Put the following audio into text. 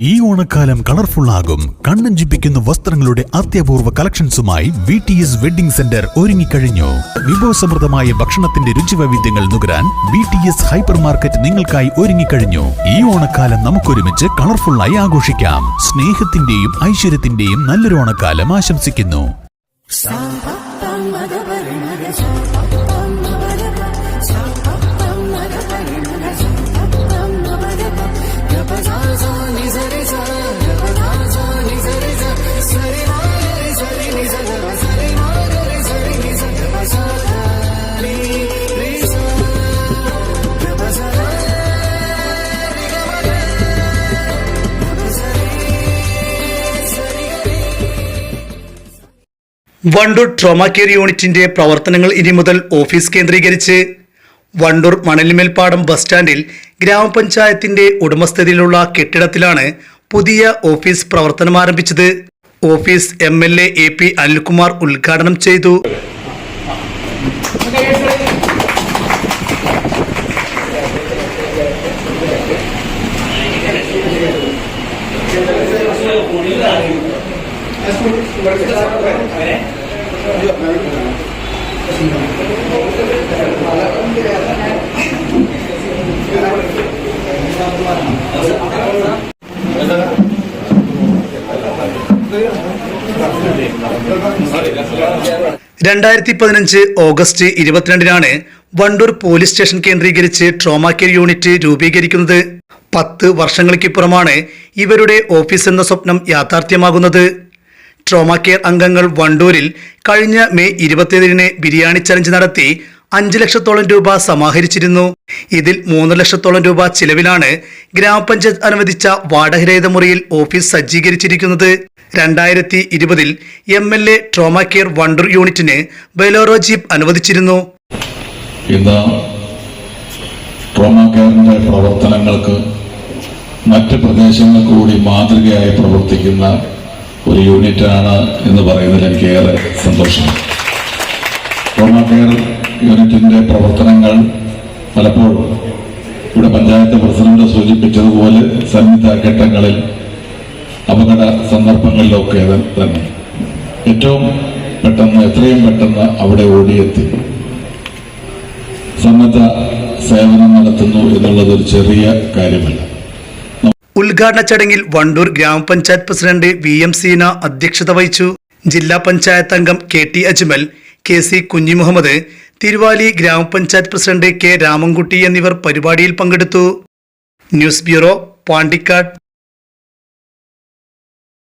ഈ ഓണക്കാലം കളർഫുൾ ആകും. കണ്ണഞ്ചിപ്പിക്കുന്ന വസ്ത്രങ്ങളുടെ അത്യപൂർവ കളക്ഷൻസുമായി V T S wedding centre ഒരുങ്ങിക്കഴിഞ്ഞു. വിഭവസമൃദ്ധമായ ഭക്ഷണത്തിന്റെ രുചിവൈവിധ്യങ്ങൾ നുകരാൻ V T S hyper market നിങ്ങൾക്കായി ഒരുങ്ങിക്കഴിഞ്ഞു. ഈ ഓണക്കാലം നമുക്കൊരുമിച്ച് കളർഫുള്ളായി ആഘോഷിക്കാം. സ്നേഹത്തിന്റെയും ഐശ്വര്യത്തിന്റെയും നല്ലൊരു ഓണക്കാലം ആശംസിക്കുന്നു. വണ്ടൂർ ട്രോമ കെയർ യൂണിറ്റിന്റെ പ്രവർത്തനങ്ങൾ ഇനി മുതൽ ഓഫീസ് കേന്ദ്രീകരിച്ച്. വണ്ടൂർ മണലിമേൽപ്പാടം ബസ് സ്റ്റാൻഡിൽ ഗ്രാമപഞ്ചായത്തിന്റെ ഉടമസ്ഥതയിലുള്ള കെട്ടിടത്തിലാണ് പുതിയ ഓഫീസ് പ്രവർത്തനം ആരംഭിച്ചത്. Office M L A A P Anilkumar ഉദ്ഘാടനം ചെയ്തു. രണ്ടായിരത്തി പതിനഞ്ച് ഓഗസ്റ്റ് ഇരുപത്തിരണ്ടിനാണ് വണ്ടൂർ പോലീസ് സ്റ്റേഷൻ കേന്ദ്രീകരിച്ച് ട്രോമ കെയർ യൂണിറ്റ് രൂപീകരിക്കുന്നത്. പത്ത് വർഷങ്ങൾക്കിപ്പുറമാണ് ഇവരുടെ ഓഫീസ് എന്ന സ്വപ്നം യാഥാർത്ഥ്യമാകുന്നത്. ട്രോമ കെയർ അംഗങ്ങൾ വണ്ടൂരിൽ കഴിഞ്ഞ മെയ് ഇരുപത്തിയേഴിന് ബിരിയാണി ചലഞ്ച് നടത്തി അഞ്ച് ലക്ഷത്തോളം രൂപ സമാഹരിച്ചിരുന്നു. ഇതിൽ മൂന്ന് ലക്ഷത്തോളം രൂപ ചിലവിലാണ് ഗ്രാമപഞ്ചായത്ത് അനുവദിച്ച വാടകരഹിത മുറിയിൽ ഓഫീസ് സജ്ജീകരിച്ചിരിക്കുന്നത്. രണ്ടായിരത്തി ഇരുപതിൽ M L A trauma care Wandoor യൂണിറ്റിന് ബെലോറോ ജീപ്പ് അനുവദിച്ചിരുന്നു. പ്രവർത്തനങ്ങൾക്ക് മറ്റ് പ്രദേശങ്ങൾക്ക് കൂടി മാതൃകയായി പ്രവർത്തിക്കുന്ന ഒരു യൂണിറ്റാണ് എന്ന് പറയുന്നതിൽ എനിക്ക് ഏറെ സന്തോഷം. ട്രോമ കെയർ യൂണിറ്റിന്റെ പ്രവർത്തനങ്ങൾ പലപ്പോഴും ഇവിടെ പഞ്ചായത്ത് പ്രസിഡന്റ് സൂചിപ്പിച്ചതുപോലെ സന്നിധ ഘട്ടങ്ങളിൽ അപകട സന്ദർഭങ്ങളിലൊക്കെ തന്നെ. ഏറ്റവും പെട്ടെന്ന് എത്രയും പെട്ടെന്ന് അവിടെ ഓടിയെത്തി. സന്നദ്ധ സേവനം നടത്തുന്നു എന്നുള്ളത് ഒരു ചെറിയ കാര്യമല്ല. ഉദ്ഘാടന ചടങ്ങിൽ വണ്ടൂർ ഗ്രാമപഞ്ചായത്ത് പ്രസിഡന്റ് വി എം സീന അധ്യക്ഷത വഹിച്ചു. ജില്ലാ പഞ്ചായത്ത് അംഗം K T Ajmal K C Kunhimuhammad Thiruvali ഗ്രാമപഞ്ചായത്ത് പ്രസിഡന്റ് കെ രാമൻകുട്ടി എന്നിവർ പരിപാടിയിൽ പങ്കെടുത്തു. News bureau Pandikkad.